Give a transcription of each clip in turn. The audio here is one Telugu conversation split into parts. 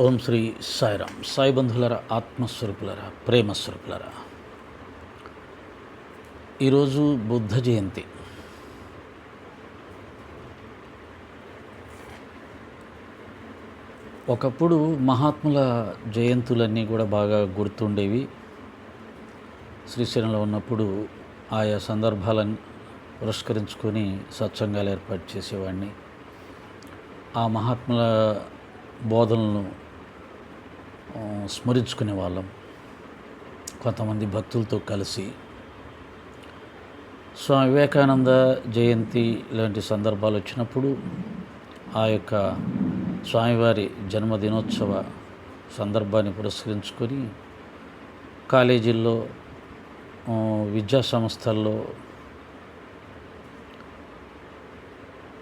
ఓం శ్రీ సాయిరామ్ సాయి బంధులరా ఆత్మస్వరూపులర ప్రేమస్వరూపులర. ఈరోజు బుద్ధ జయంతి. ఒకప్పుడు మహాత్ముల జయంతులన్నీ కూడా బాగా గుర్తుండేవి. శ్రీశైలంలో ఉన్నప్పుడు ఆయా సందర్భాలను పురస్కరించుకొని సత్సంగాలు ఏర్పాటు చేసేవాడిని. ఆ మహాత్ముల బోధనలను స్మరించుకునే వాళ్ళం. కొంతమంది భక్తులతో కలిసి. స్వామి వివేకానంద జయంతి లాంటి సందర్భాలు వచ్చినప్పుడు ఆ యొక్క స్వామివారి జన్మదినోత్సవ సందర్భాన్ని పురస్కరించుకొని కాలేజీల్లో విద్యా సంస్థల్లో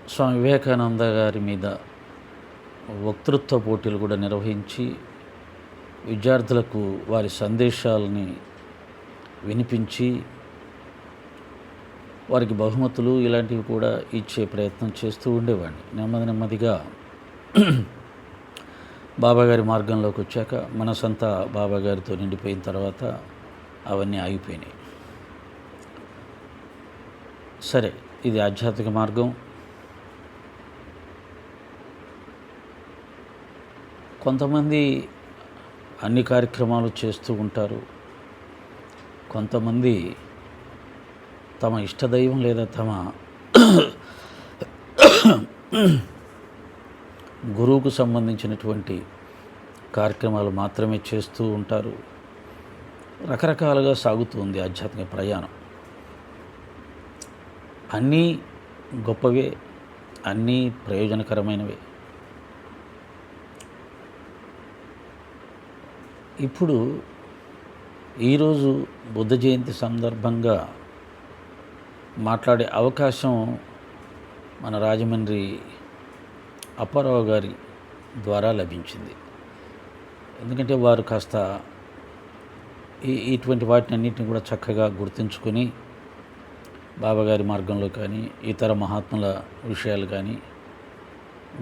స్వామి వివేకానంద గారి మీద వక్తృత్వ పోటీలు కూడా నిర్వహించి విద్యార్థులకు వారి సందేశాలని వినిపించి వారికి బహుమతులు ఇలాంటివి కూడా ఇచ్చే ప్రయత్నం చేస్తూ ఉండేవాడిని. నెమ్మది నెమ్మదిగా బాబాగారి మార్గంలోకి వచ్చాక మనసంతా బాబాగారితో నిండిపోయిన తర్వాత అవన్నీ ఆగిపోయినాయి. సరే ఇది ఆధ్యాత్మిక మార్గం. కొంతమంది అన్ని కార్యక్రమాలు చేస్తూ ఉంటారు. కొంతమంది తమ ఇష్టదైవం లేదా తమ గురువుకు సంబంధించినటువంటి కార్యక్రమాలు మాత్రమే చేస్తూ ఉంటారు. రకరకాలుగా సాగుతుంది ఆధ్యాత్మిక ప్రయాణం. అన్నీ గొప్పవే అన్నీ ప్రయోజనకరమైనవే. ఇప్పుడు ఈరోజు బుద్ధ జయంతి సందర్భంగా మాట్లాడే అవకాశం మన రాజమండ్రి అప్పారావు గారి ద్వారా లభించింది. ఎందుకంటే వారు కాస్త ఈ ఇటువంటి వాటిని అన్నింటిని కూడా చక్కగా గుర్తుంచుకొని బాబాగారి మార్గంలో కానీ ఇతర మహాత్ముల విషయాలు కానీ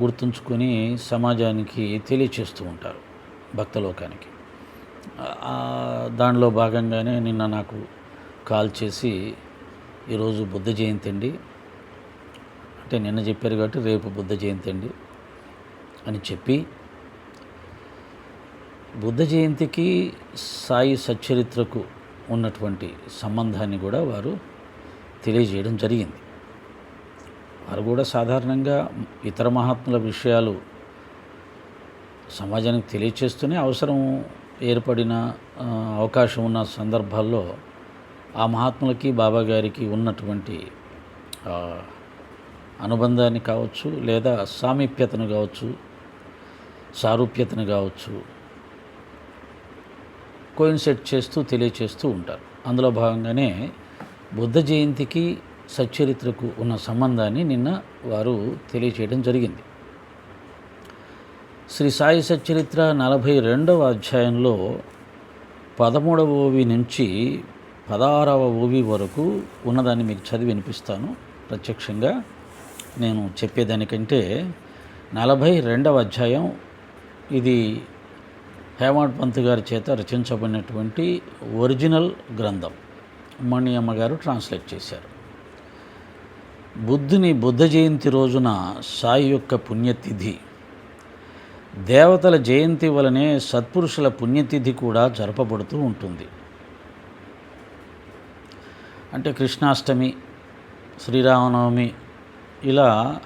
గుర్తుంచుకొని సమాజానికి తెలియచేస్తూ ఉంటారు భక్తలోకానికి. దానిలో భాగంగానే నిన్న నాకు కాల్ చేసి ఈరోజు బుద్ధ జయంతి అండి. అంటే నిన్న చెప్పారు కాబట్టి రేపు బుద్ధ జయంతి అండి అని చెప్పి బుద్ధ జయంతికి సాయి సచ్చరిత్రకు ఉన్నటువంటి సంబంధాన్ని కూడా వారు తెలియజేయడం జరిగింది. వారు కూడా సాధారణంగా ఇతర మహాత్ముల విషయాలు సమాజానికి తెలియచేస్తూనే అవసరం ఏర్పడిన అవకాశం ఉన్న సందర్భాల్లో ఆ మహాత్ములకి బాబా గారికి ఉన్నటువంటి అనుబంధాన్ని కావచ్చు లేదా సామీప్యతను కావచ్చు సారూప్యతను కావచ్చు కోయిన్సెట్ చేస్తూ తెలియచేస్తూ ఉంటారు. అందులో భాగంగానే బుద్ధ జయంతికి సచ్చరిత్రకు ఉన్న సంబంధాన్ని నిన్న వారు తెలియచేయడం జరిగింది. శ్రీ సాయి సచ్చరిత్ర నలభై రెండవ అధ్యాయంలో పదమూడవ ఓవి నుంచి పదహారవ ఓవి వరకు ఉన్నదాన్ని మీకు చదివి వినిపిస్తాను. ప్రత్యక్షంగా నేను చెప్పేదానికంటే నలభై రెండవ అధ్యాయం ఇది హేమాడ్ పంత్ గారి చేత రచించబడినటువంటి ఒరిజినల్ గ్రంథం. మణియమ్మ గారు ట్రాన్స్లేట్ చేశారు. బుద్ధుని బుద్ధ జయంతి రోజున సాయి యొక్క పుణ్యతిథి దేవతల జయంతి వలనే సత్పురుషుల పుణ్యతిథి కూడా జరపబడుతూ ఉంటుంది. అంటే కృష్ణాష్టమి శ్రీరామనవమి ఇలా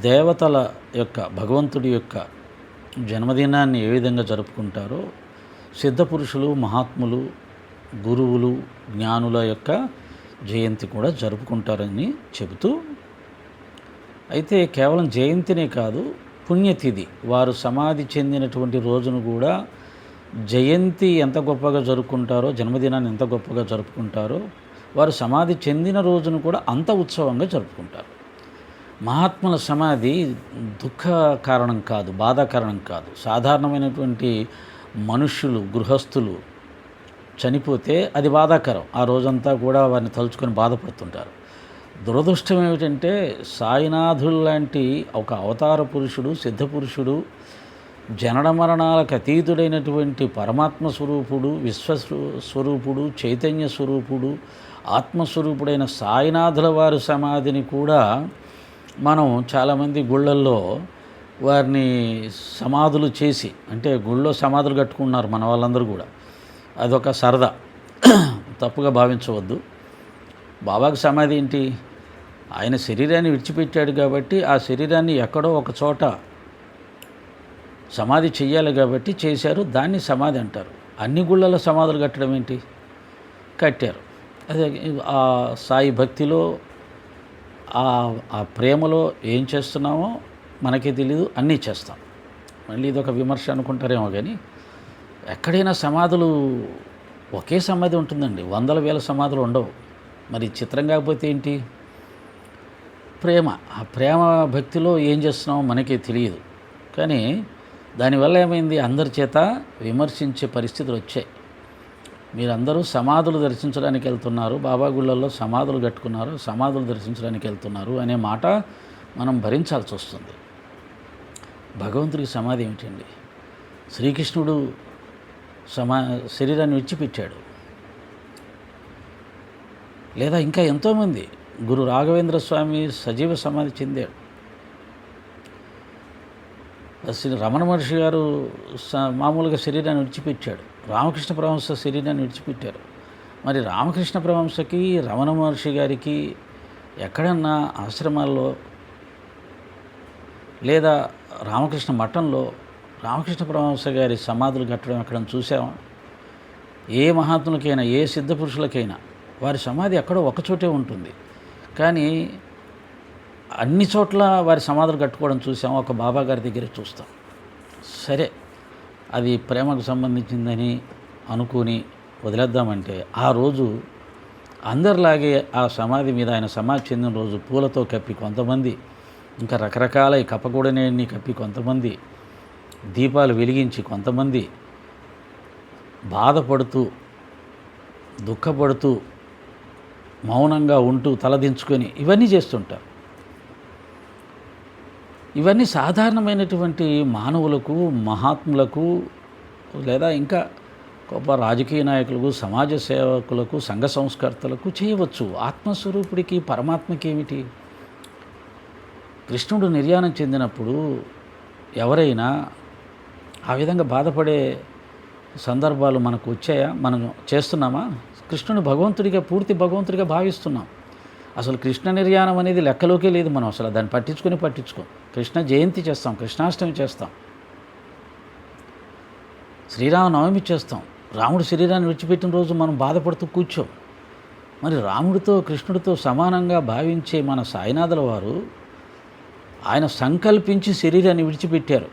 దేవతల యొక్క భగవంతుడి యొక్క జన్మదినాన్ని ఏ విధంగా జరుపుకుంటారో సిద్ధపురుషులు మహాత్ములు గురువులు జ్ఞానుల యొక్క జయంతి కూడా జరుపుకుంటారని చెబుతూ అయితే కేవలం జయంతినే కాదు పుణ్యతిథి. వారు సమాధి చెందినటువంటి రోజును కూడా జయంతి ఎంత గొప్పగా జరుపుకుంటారో జన్మదినాన్ని ఎంత గొప్పగా జరుపుకుంటారో వారు సమాధి చెందిన రోజును కూడా అంత ఉత్సవంగా జరుపుకుంటారు. మహాత్ముల సమాధి దుఃఖ కారణం కాదు బాధ కారణం కాదు. సాధారణమైనటువంటి మనుష్యులు గృహస్థులు చనిపోతే అది బాధాకరం. ఆ రోజంతా కూడా వారిని తలుచుకొని బాధపడుతుంటారు. దురదృష్టం ఏమిటంటే సాయినాథుడు లాంటి ఒక అవతార పురుషుడు సిద్ధ పురుషుడు జనన మరణాలకు అతీతుడైనటువంటి పరమాత్మ స్వరూపుడు విశ్వ స్వరూపుడు చైతన్య స్వరూపుడు ఆత్మస్వరూపుడైన సాయినాథుల వారి సమాధిని కూడా మనం చాలామంది గుళ్ళల్లో వారిని సమాధులు చేసి అంటే గుళ్ళో సమాధులు కట్టుకున్నారు మన వాళ్ళందరూ కూడా. అదొక సరదా. తప్పుగా భావించవద్దు. బాబాకి సమాధి ఏంటి? ఆయన శరీరాన్ని విడిచిపెట్టాడు కాబట్టి ఆ శరీరాన్ని ఎక్కడో ఒక చోట సమాధి చెయ్యాలి కాబట్టి చేశారు. దాన్ని సమాధి అంటారు. అన్ని గుళ్ళలో సమాధులు కట్టడం ఏంటి? కట్టారు. అదే ఆ సాయి భక్తిలో ఆ ప్రేమలో ఏం చేస్తున్నామో మనకే తెలియదు అన్నీ చేస్తాం. మళ్ళీ ఇది ఒక విమర్శ అనుకుంటారేమో కానీ ఎక్కడైనా సమాధులు ఒకే సమాధి ఉంటుందండి. వందల వేల సమాధులు ఉండవు. మరి చిత్రం కాకపోతే ఏంటి? ప్రేమ. ఆ ప్రేమ భక్తిలో ఏం చేస్తున్నామో మనకే తెలియదు. కానీ దానివల్ల ఏమైంది? అందరి చేత విమర్శించే పరిస్థితులు వచ్చాయి. మీరందరూ సమాధులు దర్శించడానికి వెళ్తున్నారు. బాబా గుళ్ళల్లో సమాధులు కట్టుకున్నారు. సమాధులు దర్శించడానికి వెళ్తున్నారు అనే మాట మనం భరించాల్సి వస్తుంది. భగవంతుడికి సమాధి ఏమిటండి? శ్రీకృష్ణుడు సమా శరీరాన్ని విడిచిపెట్టాడు. లేదా ఇంకా ఎంతోమంది గురు రాఘవేంద్ర స్వామి సజీవ సమాధి చెందాడు. శ్రీ రమణ మహర్షి గారు స- మామూలుగా శరీరాన్ని విడిచిపెట్టాడు. రామకృష్ణ పరమహంస శరీరాన్ని విడిచిపెట్టారు. మరి రామకృష్ణ పరమహంసకి రమణ మహర్షి గారికి ఎక్కడన్నా ఆశ్రమాల్లో లేదా రామకృష్ణ మఠంలో రామకృష్ణ పరమహంస గారి సమాధులు కట్టడం ఎక్కడ చూసామా ఏ మహాత్ములకైనా ఏ సిద్ధ పురుషులకైనా వారి సమాధి ఎక్కడో ఒకచోటే ఉంటుంది. కానీ అన్ని చోట్ల వారి సమాధులు కట్టుకోవడం చూసాం ఒక బాబా గారి దగ్గర చూస్తాం. సరే అది ప్రేమకు సంబంధించిందని అనుకుని వదిలేద్దామంటే ఆ రోజు అందరిలాగే ఆ సమాధి మీద ఆయన సమాధి చెందిన రోజు పూలతో కప్పి కొంతమంది ఇంకా రకరకాల ఈ కప్పకూడనేని కప్పి కొంతమంది దీపాలు వెలిగించి కొంతమంది బాధపడుతూ దుఃఖపడుతూ మౌనంగా ఉంటూ తలదించుకొని ఇవన్నీ చేస్తుంటారు. ఇవన్నీ సాధారణమైనటువంటి మానవులకు మహాత్ములకు లేదా ఇంకా గొప్ప రాజకీయ నాయకులకు సమాజ సేవకులకు సంఘ సంస్కర్తలకు చేయవచ్చు. ఆత్మస్వరూపుడికి పరమాత్మకి ఏమిటి? కృష్ణుడు నిర్యాణం చెందినప్పుడు ఎవరైనా ఆ విధంగా బాధపడే సందర్భాలు మనకు వచ్చాయా? మనం చేస్తున్నామా? కృష్ణుని భగవంతుడిగా పూర్తి భగవంతుడిగా భావిస్తున్నాం. అసలు కృష్ణ నిర్యాణం అనేది లెక్కలోకే లేదు మనం అసలు. దాన్ని పట్టించుకొని పట్టించుకోం. కృష్ణ జయంతి చేస్తాం కృష్ణాష్టమి చేస్తాం. శ్రీరామనవమి చేస్తాం. రాముడు శరీరాన్ని విడిచిపెట్టిన రోజు మనం బాధపడుతూ కూర్చోం. మరి రాముడితో కృష్ణుడితో సమానంగా భావించే మన సాయినాథుల వారు ఆయన సంకల్పించి శరీరాన్ని విడిచిపెట్టారు.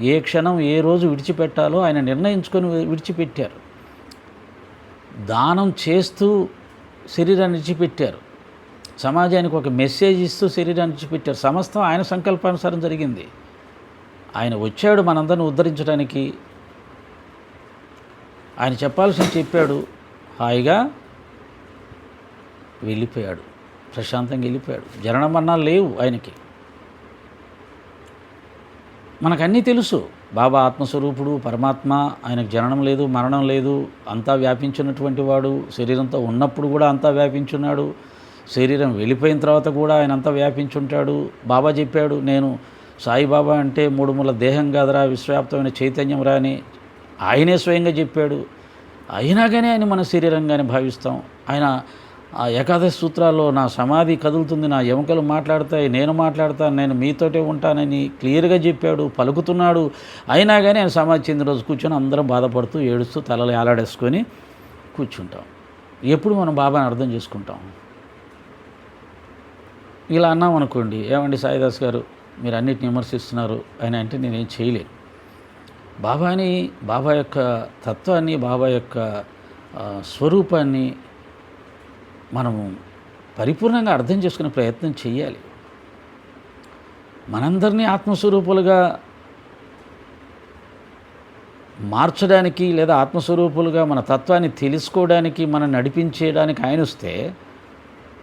ఏ క్షణం ఏ రోజు విడిచిపెట్టాలో ఆయన నిర్ణయించుకొని విడిచిపెట్టారు. దానం చేస్తూ శరీరాన్ని విడిచిపెట్టారు. సమాజానికి ఒక మెసేజ్ ఇస్తూ శరీరాన్ని విడిచిపెట్టారు. సమస్తం ఆయన సంకల్పానుసారం జరిగింది. ఆయన వచ్చాడు మనందరిని ఉద్ధరించడానికి. ఆయన చెప్పాల్సింది చెప్పాడు. హాయిగా వెళ్ళిపోయాడు. ప్రశాంతంగా వెళ్ళిపోయాడు. జనన మరణాలు లేవు ఆయనకి. మనకన్నీ తెలుసు. బాబా ఆత్మస్వరూపుడు పరమాత్మ ఆయనకు జననం లేదు మరణం లేదు అంతా వ్యాపించినటువంటి వాడు శరీరంతో ఉన్నప్పుడు కూడా అంతా వ్యాపించున్నాడు శరీరం వెళ్ళిపోయిన తర్వాత కూడా ఆయన అంతా వ్యాపించుంటాడు. బాబా చెప్పాడు నేను సాయిబాబా అంటే మూడు ముళ్ళ దేహం కాదరా విశ్వవ్యాప్తమైన చైతన్యం రా అని ఆయనే స్వయంగా చెప్పాడు. అయినా కానీ ఆయన మన శరీరంగానే భావిస్తాం. ఆయన ఆ ఏకాదశి సూత్రాల్లో నా సమాధి కదులుతుంది నా ఎముకలు మాట్లాడతాయి నేను మాట్లాడతాను నేను మీతోటే ఉంటానని క్లియర్గా చెప్పాడు పలుకుతున్నాడు. అయినా కానీ ఆయన సమాధి చెందిన రోజు కూర్చొని అందరం బాధపడుతూ ఏడుస్తూ తలలు ఏలాడేసుకొని కూర్చుంటాం. ఎప్పుడు మనం బాబాని అర్థం చేసుకుంటాం? ఇలా అన్నాం అనుకోండి ఏమండి సాయిదాస్ గారు మీరు అన్నిటిని విమర్శిస్తున్నారు ఆయన అంటే నేనేం చేయలేను. బాబాని బాబా యొక్క తత్వాన్ని బాబా యొక్క స్వరూపాన్ని మనము పరిపూర్ణంగా అర్థం చేసుకునే ప్రయత్నం చేయాలి మనందరినీ ఆత్మస్వరూపులుగా మార్చడానికి లేదా ఆత్మస్వరూపులుగా మన తత్వాన్ని తెలుసుకోవడానికి మనం నడిపించేయడానికి ఆయన వస్తే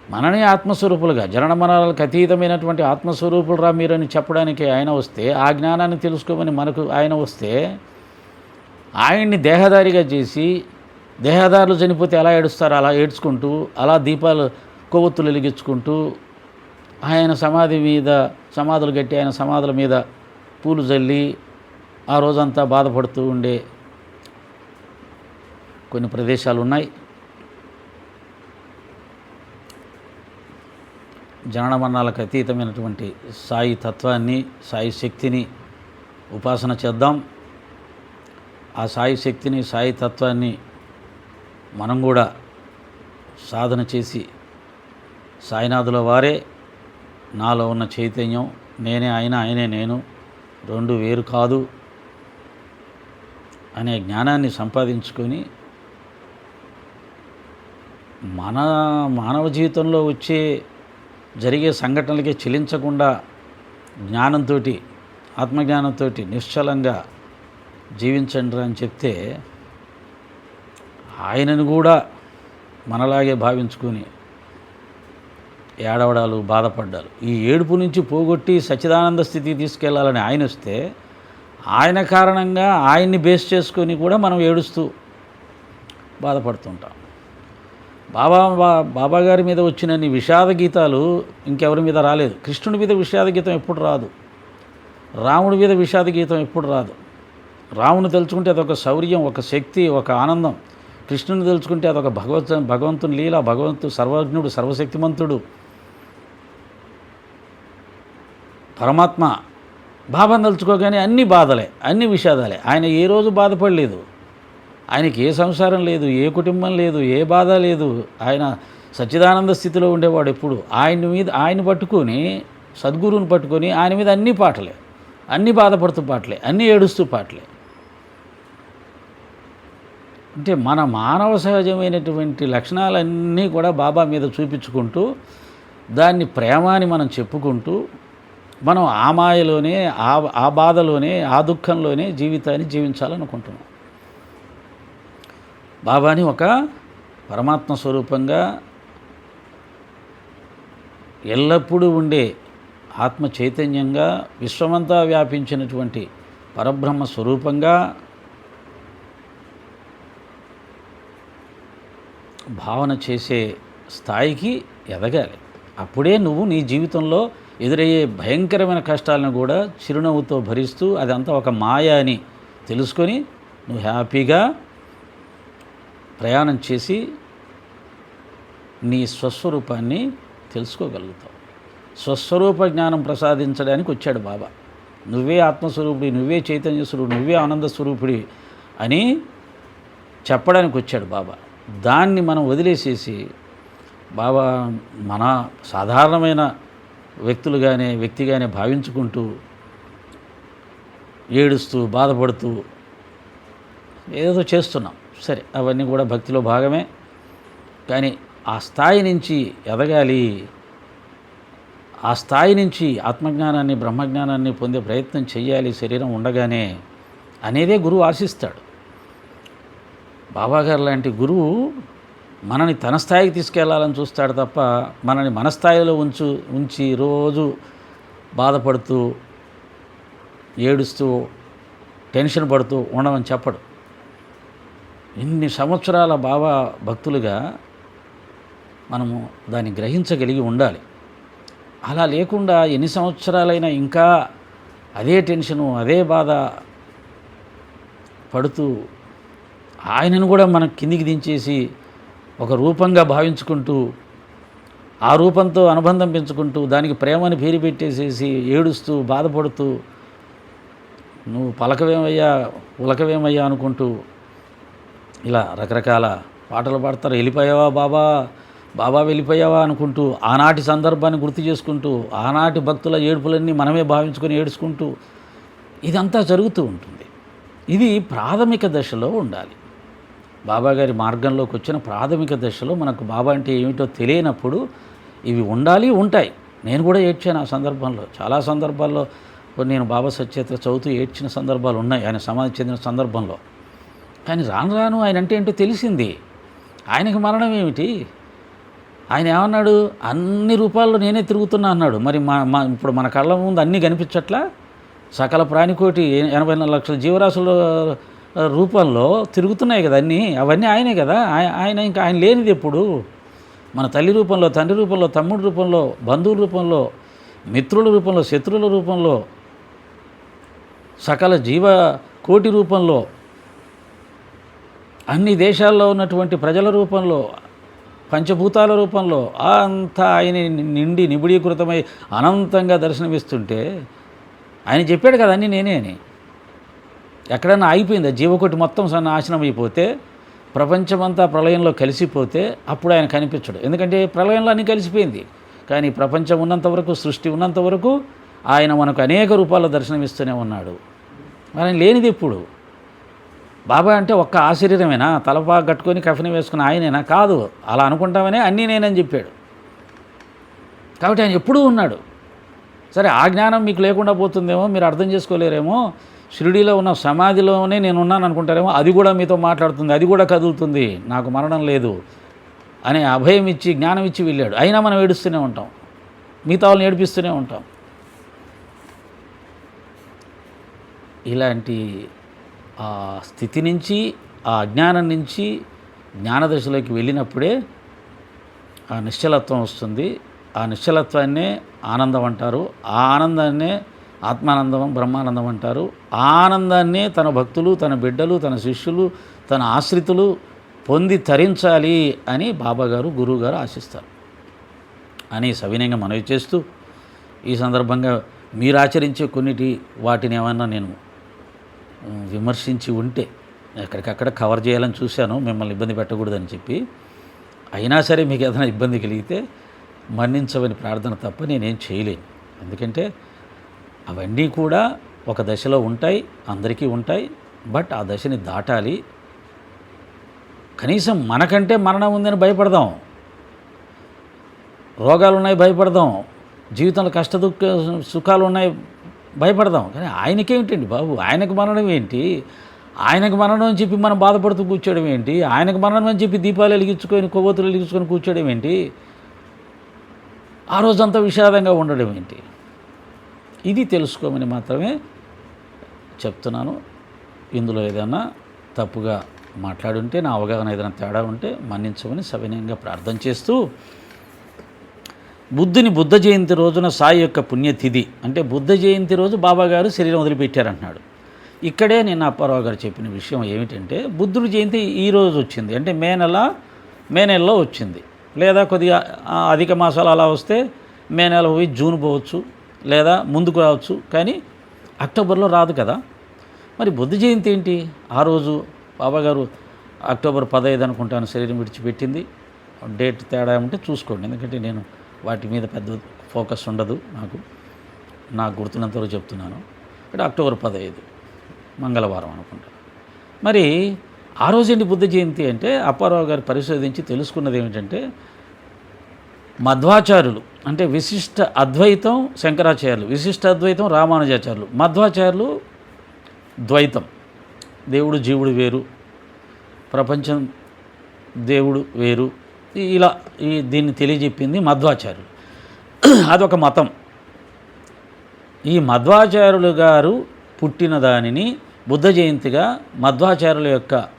మననే ఆత్మస్వరూపులుగా జనన మరణాలకు అతీతమైనటువంటి ఆత్మస్వరూపులు రా మీరని చెప్పడానికి ఆయన వస్తే ఆ జ్ఞానాన్ని తెలుసుకోమని మనకు ఆయన వస్తే ఆయన్ని దేహదారిగా చేసి దేహదారులు చనిపోతే ఎలా ఏడుస్తారో? అలా ఏడ్చుకుంటూ అలా దీపాలు కొవ్వొత్తులు వెలిగించుకుంటూ ఆయన సమాధి మీద సమాధులు కట్టి ఆయన సమాధుల మీద పూలు జల్లి ఆ రోజంతా బాధపడుతూ ఉండే కొన్ని ప్రదేశాలు ఉన్నాయి. జనన మరణాలకు అతీతమైనటువంటి సాయి తత్వాన్ని సాయి శక్తిని ఉపాసన చేద్దాం. ఆ సాయి శక్తిని సాయి తత్వాన్ని మనం కూడా సాధన చేసి సాయినాథుల వారే నాలో ఉన్న చైతన్యం నేనే ఆయన ఆయనే నేను రెండు వేరు కాదు అనే జ్ఞానాన్ని సంపాదించుకొని మన మానవ జీవితంలో వచ్చే జరిగే సంఘటనలకే చెలించకుండా జ్ఞానంతో ఆత్మజ్ఞానంతో నిశ్చలంగా జీవించండి అని చెప్తే ఆయనను కూడా మనలాగే భావించుకొని ఏడవడాలు బాధపడ్డాలు. ఈ ఏడుపు నుంచి పోగొట్టి సచ్చిదానంద స్థితికి తీసుకెళ్ళాలని ఆయన వస్తే ఆయన కారణంగా ఆయన్ని బేస్ చేసుకొని కూడా మనం ఏడుస్తూ బాధపడుతుంటాం. బాబా బా- బాబా గారి మీద వచ్చినన్ని విషాద గీతాలు ఇంకెవరి మీద రాలేదు. కృష్ణుడి మీద విషాద గీతం ఎప్పుడు రాదు. రాముడి మీద విషాద గీతం ఎప్పుడు రాదు. రాముని తలుచుకుంటే అదొక శౌర్యం ఒక శక్తి ఒక ఆనందం. కృష్ణుని తెలుసుకుంటే అదొక భగవత్ భగవంతుని లీల భగవంతుడు సర్వజ్ఞుడు సర్వశక్తిమంతుడు. పరమాత్మ భావం తలుచుకోగానే అన్ని బాధలే అన్ని విషాదాలే. ఆయన ఏ రోజు బాధపడలేదు. ఆయనకి ఏ సంసారం లేదు ఏ కుటుంబం లేదు ఏ బాధ లేదు. ఆయన సచ్చిదానంద స్థితిలో ఉండేవాడు ఎప్పుడు. ఆయన మీద ఆయన పట్టుకొని సద్గురువుని పట్టుకొని ఆయన మీద అన్ని పాటలే. అన్ని బాధపడుతూ పాటలే అన్ని ఏడుస్తూ పాటలే. అంటే మన మానవ సహజమైనటువంటి లక్షణాలన్నీ కూడా బాబా మీద చూపించుకుంటూ దాన్ని ప్రేమ అని మనం చెప్పుకుంటూ మనం ఆ మాయలోనే ఆ ఆ బాధలోనే ఆ దుఃఖంలోనే జీవితాన్ని జీవించాలనుకుంటున్నాం. బాబాని ఒక పరమాత్మ స్వరూపంగా ఎల్లప్పుడూ ఉండే ఆత్మ చైతన్యంగా విశ్వమంతా వ్యాపించినటువంటి పరబ్రహ్మ స్వరూపంగా భావన చేసే స్థాయికి ఎదగాలి. అప్పుడే నువ్వు నీ జీవితంలో ఎదురయ్యే భయంకరమైన కష్టాలను కూడా చిరునవ్వుతో భరిస్తూ అదంతా ఒక మాయ అని తెలుసుకొని నువ్వు హ్యాపీగా ప్రయాణం చేసి నీ స్వస్వరూపాన్ని తెలుసుకోగలుగుతావు. స్వస్వరూప జ్ఞానం ప్రసాదించడానికి వచ్చాడు బాబా. నువ్వే ఆత్మస్వరూపుడి నువ్వే చైతన్య స్వరూపుడు నువ్వే ఆనంద స్వరూపుడి అని చెప్పడానికి వచ్చాడు బాబా. దాన్ని మనం వదిలేసేసి బాబా మన సాధారణమైన వ్యక్తులుగానే వ్యక్తిగానే భావించుకుంటూ ఏడుస్తూ బాధపడుతూ ఏదో చేస్తున్నాం. సరే అవన్నీ కూడా భక్తిలో భాగమే. కానీ ఆ స్థాయి నుంచి ఎదగాలి ఆ స్థాయి నుంచి ఆత్మజ్ఞానాన్ని బ్రహ్మజ్ఞానాన్ని పొందే ప్రయత్నం చేయాలి శరీరం ఉండగానే అనేదే గురువు ఆశిస్తాడు. బాబాగారు లాంటి గురువు మనని తన స్థాయికి తీసుకెళ్ళాలని చూస్తాడు తప్ప మనని మన స్థాయిలో ఉంచు ఉంచి రోజు బాధపడుతూ ఏడుస్తూ టెన్షన్ పడుతూ ఉండమని చెప్పడు. ఇన్ని సంవత్సరాల బాబా భక్తులుగా మనము దాన్ని గ్రహించగలిగి ఉండాలి. అలా లేకుండా ఎన్ని సంవత్సరాలైనా ఇంకా అదే టెన్షను అదే బాధ పడుతూ ఆయనను కూడా మనం కిందికి దించేసి ఒక రూపంగా భావించుకుంటూ ఆ రూపంతో అనుబంధం పెంచుకుంటూ దానికి ప్రేమని పేరు పెట్టేసేసి ఏడుస్తూ బాధపడుతూ నువ్వు పలకవేమయ్యా ఉలకవేమయ్యా అనుకుంటూ ఇలా రకరకాల పాటలు పాడతారు. వెళ్ళిపోయావా బాబా? బాబా వెళ్ళిపోయావా? అనుకుంటూ ఆనాటి సందర్భాన్ని గుర్తు చేసుకుంటూ ఆనాటి భక్తుల ఏడుపులన్నీ మనమే భావించుకొని ఏడుచుకుంటూ ఇదంతా జరుగుతూ ఉంటుంది. ఇది ప్రాథమిక దశలో ఉండాలి. బాబా గారి మార్గంలోకి వచ్చిన ప్రాథమిక దశలో మనకు బాబా అంటే ఏమిటో తెలియనప్పుడు ఇవి ఉండాలి ఉంటాయి. నేను కూడా ఏడ్చాను ఆ సందర్భంలో. చాలా సందర్భాల్లో నేను బాబా సచేత చదువుతూ ఏడ్చిన సందర్భాలు ఉన్నాయి ఆయన సమాధి చెందిన సందర్భంలో. కానీ రాను రాను ఆయన అంటే ఏంటో తెలిసింది. ఆయనకి మరణం ఏమిటి? ఆయన ఏమన్నాడు? అన్ని రూపాల్లో నేనే తిరుగుతున్నా అన్నాడు. మరి మా మా ఇప్పుడు మన కళ్ళ ముందు అన్నీ కనిపించట్లా? సకల ప్రాణికోటి ఎనభై నాలుగు లక్షల జీవరాశుల రూపంలో తిరుగుతున్నాయి కదా అన్నీ. అవన్నీ ఆయనే కదా. ఆయన ఇంకా ఆయన లేనిది ఎప్పుడు? మన తల్లి రూపంలో తండ్రి రూపంలో తమ్ముడి రూపంలో బంధువుల రూపంలో మిత్రుల రూపంలో శత్రువుల రూపంలో సకల జీవ కోటి రూపంలో అన్ని దేశాల్లో ఉన్నటువంటి ప్రజల రూపంలో పంచభూతాల రూపంలో అంతా ఆయన నిండి నిబిడీకృతమై అనంతంగా దర్శనమిస్తుంటే ఆయన చెప్పాడు కదా అన్నీ నేనే అని. ఎక్కడైనా ఆగిపోయిందా? జీవకోటి మొత్తం సన్న నాశనం అయిపోతే ప్రపంచమంతా ప్రళయంలో కలిసిపోతే అప్పుడు ఆయన కనిపించడు. ఎందుకంటే ప్రళయంలో అన్నీ కలిసిపోయింది. కానీ ప్రపంచం ఉన్నంత వరకు సృష్టి ఉన్నంత వరకు ఆయన మనకు అనేక రూపాల్లో దర్శనమిస్తూనే ఉన్నాడు. మరి ఆయన లేనిది ఎప్పుడు? బాబా అంటే ఒక్క ఆశరీరమేనా తలపా కట్టుకొని కఫని వేసుకుని ఆయనేనా? కాదు. అలా అనుకుంటామనే అన్నీ నేనని చెప్పాడు. కాబట్టి ఆయన ఎప్పుడూ ఉన్నాడు. సరే ఆ జ్ఞానం మీకు లేకుండా పోతుందేమో మీరు అర్థం చేసుకోలేరేమో. షిరిడీలో ఉన్న సమాధిలోనే నేను ఉన్నాను అనుకుంటారేమో అది కూడా మీతో మాట్లాడుతుంది అది కూడా కదులుతుంది నాకు మరణం లేదు అనే అభయం ఇచ్చి జ్ఞానం ఇచ్చి వెళ్ళాడు. అయినా మనం ఏడుస్తూనే ఉంటాం మిగతా వాళ్ళని ఏడిపిస్తూనే ఉంటాం. ఇలాంటి ఆ స్థితి నుంచి ఆ అజ్ఞానం నుంచి జ్ఞానదశలోకి వెళ్ళినప్పుడే ఆ నిశ్చలత్వం వస్తుంది. ఆ నిశ్చలత్వాన్నే ఆనందం అంటారు. ఆ ఆనందాన్నే ఆత్మానందం బ్రహ్మానందం అంటారు. ఆనందాన్ని ఆనందాన్నే తన భక్తులు తన బిడ్డలు తన శిష్యులు తన ఆశ్రితులు పొంది తరించాలి అని బాబాగారు గురువుగారు ఆశిస్తారు. అని సవినయంగా మనవి చేస్తూ ఈ సందర్భంగా మీరు ఆచరించే కొన్నిటి వాటిని ఏమన్నా నేను విమర్శించి ఉంటే ఎక్కడికక్కడ కవర్ చేయాలని చూశాను మిమ్మల్ని ఇబ్బంది పెట్టకూడదని చెప్పి అయినా సరే మీకు ఏదైనా ఇబ్బంది కలిగితే మన్నించవని ప్రార్థన తప్ప నేనేం చేయలేను. ఎందుకంటే అవన్నీ కూడా ఒక దశలో ఉంటాయి అందరికీ ఉంటాయి బట్ ఆ దశని దాటాలి. కనీసం మనకంటే మరణం ఉందని భయపడదాం. రోగాలు ఉన్నాయి భయపడదాం. జీవితంలో కష్ట దుఃఖ సుఖాలు ఉన్నాయి భయపడదాం. కానీ ఆయనకేమిటండి బాబు? ఆయనకు మరణం ఏంటి? ఆయనకు మరణం అని చెప్పి మనం బాధపడుతూ కూర్చోడం ఏంటి? ఆయనకు మరణం అని చెప్పి దీపాలు వెలిగించుకొని కొవ్వొత్తులు వెలిగించుకొని కూర్చోడం ఏంటి? ఆ రోజంతా విషాదంగా ఉండడం ఏంటి? ఇది తెలుసుకోమని మాత్రమే చెప్తున్నాను. ఇందులో ఏదైనా తప్పుగా మాట్లాడుంటే నా అవగాహన ఏదైనా తేడా ఉంటే మన్నించమని సవినయంగా ప్రార్థన చేస్తూ బుద్ధుని బుద్ధ జయంతి రోజున సాయి యొక్క పుణ్యతిథి అంటే బుద్ధ జయంతి రోజు బాబాగారు శరీరం వదిలిపెట్టారంటున్నాడు. ఇక్కడే నేను అప్పారావు గారు చెప్పిన విషయం ఏమిటంటే బుద్ధుడి జయంతి ఈ రోజు వచ్చింది. అంటే మే నెల మే నెలలో వచ్చింది. లేదా కొద్దిగా అధిక మాసాలు అలా వస్తే మే నెల పోయి జూన్ పోవచ్చు. లేదా ముందుకు రావచ్చు. కానీ అక్టోబర్లో రాదు కదా. మరి బుద్ధ జయంతి ఏంటి? ఆ రోజు బాబాగారు అక్టోబర్ పదహైదు అనుకుంటాను శరీరం విడిచిపెట్టింది. డేట్ తేడా ఉంటే చూసుకోండి. ఎందుకంటే నేను వాటి మీద పెద్ద ఫోకస్ ఉండదు నాకు. నాకు గుర్తున్నంతవరకు చెప్తున్నాను. ఇక్కడ అక్టోబర్ పదహైదు మంగళవారం అనుకుంటా. మరి ఆ రోజేంటి బుద్ధ జయంతి అంటే అప్పారావు గారు పరిశోధించి తెలుసుకున్నది ఏమిటంటే మధ్వాచార్యులు అంటే విశిష్ట అద్వైతం శంకరాచార్యులు విశిష్ట అద్వైతం రామానుజాచార్యులు. మధ్వాచార్యులు ద్వైతం. దేవుడు జీవుడు వేరు ప్రపంచం దేవుడు వేరు. ఇలా ఈ దీన్ని తెలియజెప్పింది మధ్వాచార్యులు. అదొక మతం. ఈ మధ్వాచార్యులు గారు పుట్టిన దానిని బుద్ధ జయంతిగా మధ్వాచార్యుల యొక్క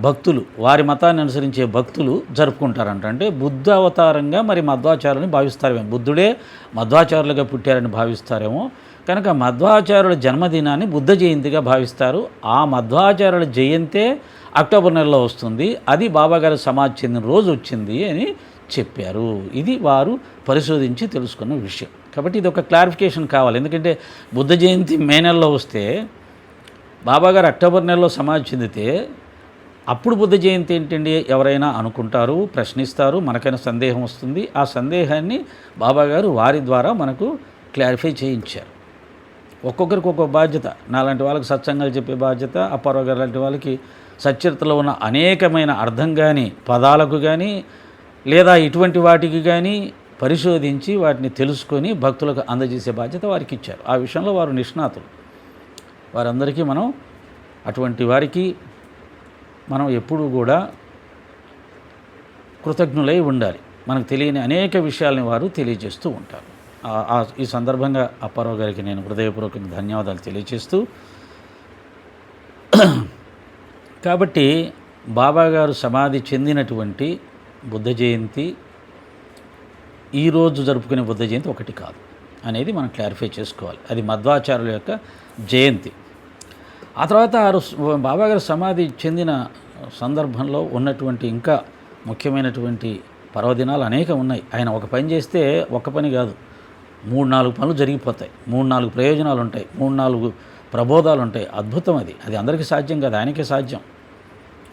భక్తులు వారి మతాన్ని అనుసరించే భక్తులు జరుపుకుంటారంట. అంటే బుద్ధ అవతారంగా మరి మధ్వాచారులని భావిస్తారేమో బుద్ధుడే మధ్వాచారులుగా పుట్టారని భావిస్తారేమో. కనుక మధ్వాచారుల జన్మదినాన్ని బుద్ధ జయంతిగా భావిస్తారు. ఆ మధ్వాచారుల జయంతే అక్టోబర్ నెలలో వస్తుంది. అది బాబాగారి సమాధి చెందిన రోజు వచ్చింది అని చెప్పారు. ఇది వారు పరిశోధించి తెలుసుకున్న విషయం. కాబట్టి ఇది ఒక క్లారిఫికేషన్ కావాలి. ఎందుకంటే బుద్ధ జయంతి మే నెలలో వస్తే బాబాగారు అక్టోబర్ నెలలో సమాధి చెందితే అప్పుడు బుద్ధ జయంతి ఏంటండి? ఎవరైనా అనుకుంటారు ప్రశ్నిస్తారు మనకైనా సందేహం వస్తుంది. ఆ సందేహాన్ని బాబాగారు వారి ద్వారా మనకు క్లారిఫై చేయించారు. ఒక్కొక్కరికి ఒక్కొక్క బాధ్యత. నాలాంటి వాళ్ళకి సత్సంగాలు చెప్పే బాధ్యత అప్పారావు గారు లాంటి వాళ్ళకి సచ్చరితలో ఉన్న అనేకమైన అర్థం కానీ పదాలకు కానీ లేదా ఇటువంటి వాటికి కానీ పరిశోధించి వాటిని తెలుసుకొని భక్తులకు అందజేసే బాధ్యత వారికి ఇచ్చారు ఆ విషయంలో వారు నిష్ణాతులు. వారందరికీ మనం అటువంటి వారికి మనం ఎప్పుడూ కూడా కృతజ్ఞులై ఉండాలి. మనకు తెలియని అనేక విషయాలని వారు తెలియజేస్తూ ఉంటారు. ఈ సందర్భంగా అప్పారావు గారికి నేను హృదయపూర్వకంగా ధన్యవాదాలు తెలియజేస్తూ కాబట్టి బాబాగారు సమాధి చెందినటువంటి బుద్ధ జయంతి ఈరోజు జరుపుకునే బుద్ధ జయంతి ఒకటి కాదు. అనేది మనం క్లారిఫై చేసుకోవాలి. అది మధ్వాచార్యుల యొక్క జయంతి. ఆ తర్వాత ఆరు బాబా గారు సమాధి చెందిన సందర్భంలో ఉన్నటువంటి ఇంకా ముఖ్యమైనటువంటి పర్వదినాలు అనేక ఉన్నాయి. ఆయన ఒక పని చేస్తే ఒక్క పని కాదు. మూడు నాలుగు పనులు జరిగిపోతాయి. మూడు నాలుగు ప్రయోజనాలు ఉంటాయి. మూడు నాలుగు ప్రబోధాలు ఉంటాయి. అద్భుతం అది. అది అందరికీ సాధ్యం కాదు. ఆయనకే సాధ్యం.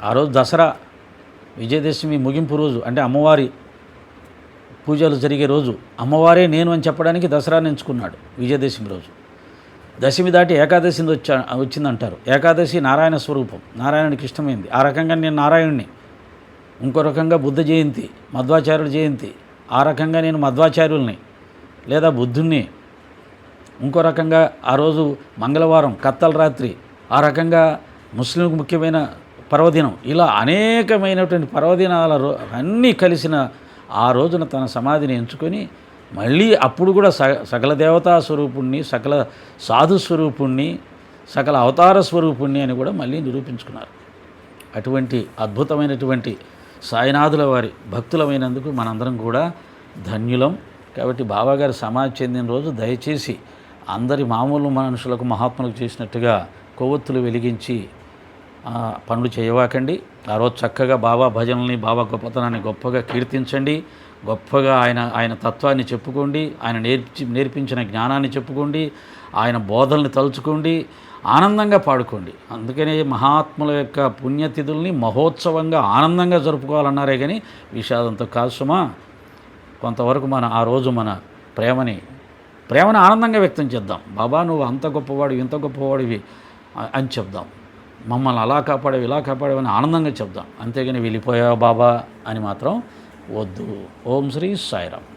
ఆ రోజు దసరా విజయదశమి ముగింపు రోజు అంటే అమ్మవారి పూజలు జరిగే రోజు. అమ్మవారే నేను అని చెప్పడానికి దసరాని ఎంచుకున్నాడు విజయదశమి రోజు. దశమి దాటి ఏకాదశి వచ్చా వచ్చిందంటారు. ఏకాదశి నారాయణ స్వరూపం. నారాయణుడికి ఇష్టమైంది. ఆ రకంగా నేను నారాయణుడిని ఇంకో రకంగా బుద్ధ జయంతి మధ్వాచార్యుల జయంతి. ఆ రకంగా నేను మధ్వాచార్యుల్ని లేదా బుద్ధుణ్ణి. ఇంకో రకంగా ఆ రోజు మంగళవారం కత్తల రాత్రి ఆ రకంగా ముస్లింకు ముఖ్యమైన పర్వదినం. ఇలా అనేకమైనటువంటి పర్వదినాల రో అన్నీ కలిసిన ఆ రోజున తన సమాధిని ఎంచుకొని మళ్ళీ అప్పుడు కూడా స సకల దేవతా స్వరూపుణ్ణి సకల సాధు స్వరూపుణ్ణి సకల అవతార స్వరూపుణ్ణి అని కూడా మళ్ళీ నిరూపించుకున్నారు. అటువంటి అద్భుతమైనటువంటి సాయినాథుల వారి భక్తులమైనందుకు మనందరం కూడా ధన్యులం. కాబట్టి బాబాగారు సమాధి చెందిన రోజు దయచేసి అందరి మామూలు మనుషులకు మహాత్ములకు చేసినట్టుగా కొవ్వొత్తులు వెలిగించి పనులు చేయవాకండి. ఆ రోజు చక్కగా బాబా భజనల్ని బాబా గొప్పతనాన్ని గొప్పగా కీర్తించండి. గొప్పగా ఆయన ఆయన తత్వాన్ని చెప్పుకోండి ఆయన నేర్చి నేర్పించిన జ్ఞానాన్ని చెప్పుకోండి ఆయన బోధల్ని తలుచుకోండి ఆనందంగా పాడుకోండి. అందుకనే మహాత్ముల యొక్క పుణ్యతిథుల్ని మహోత్సవంగా ఆనందంగా జరుపుకోవాలన్నారే కానీ విషాదంతో కాదు సుమా. కొంతవరకు మన ఆ రోజు మన ప్రేమని ప్రేమను ఆనందంగా వ్యక్తం చేద్దాం. బాబా నువ్వు అంత గొప్పవాడివి ఇంత గొప్పవాడివి అని చెప్దాం. మమ్మల్ని అలా కాపాడేవి ఇలా కాపాడేవని ఆనందంగా చెప్దాం. అంతేగాని వెళ్ళిపోయావు బాబా అని మాత్రం వద్దు ఓం శ్రీ సాయిరామ్